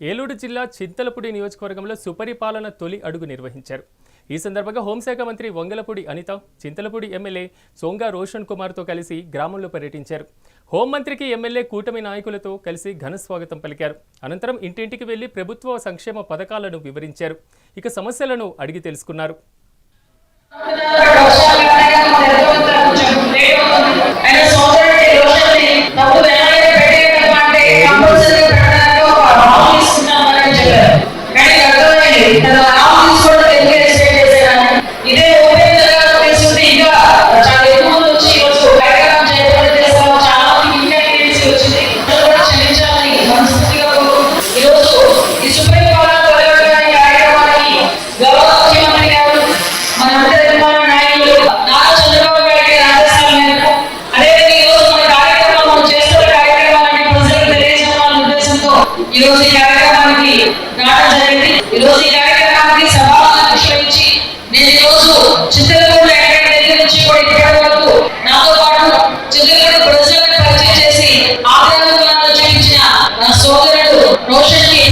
ఏలూరు జిల్లా చింతలపూడి నియోజకవర్గంలో సుపరిపాలన తొలి అడుగు నిర్వహించారు. ఈ సందర్భంగా హోంశాఖ మంత్రి వంగలపూడి అనిత చింతలపూడి ఎమ్మెల్యే సోంగా రోషన్ కుమార్తో కలిసి గ్రామంలో పర్యటించారు. హోంమంత్రికి ఎమ్మెల్యే కూటమి నాయకులతో కలిసి ఘన స్వాగతం పలికారు. అనంతరం ఇంటింటికి వెళ్ళి ప్రభుత్వ సంక్షేమ పథకాలను వివరించారు. ఇక సమస్యలను అడిగి తెలుసుకున్నారు. ఈ రోజు ఈ కార్యక్రమానికి రావడం జరిగింది. ఈ రోజు ఈ కార్యక్రమానికి సభాగా విశ్వసించి నేను ఈ రోజు చింతలపూడి ఎక్కడ దగ్గర నుంచి కూడా ఇక్కడి వరకు నాతో పాటు చింతలపూడి ప్రజలను పరిచయం చేసి ఆగ్రహంగా చూపించిన నా సోదరుడు రోషన్కి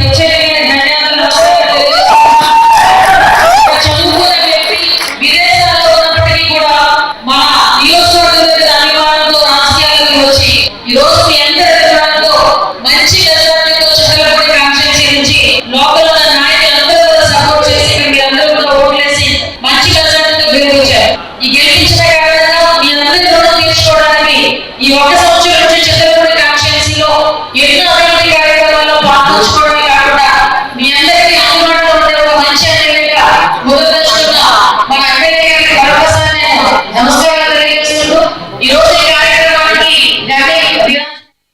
You are só o.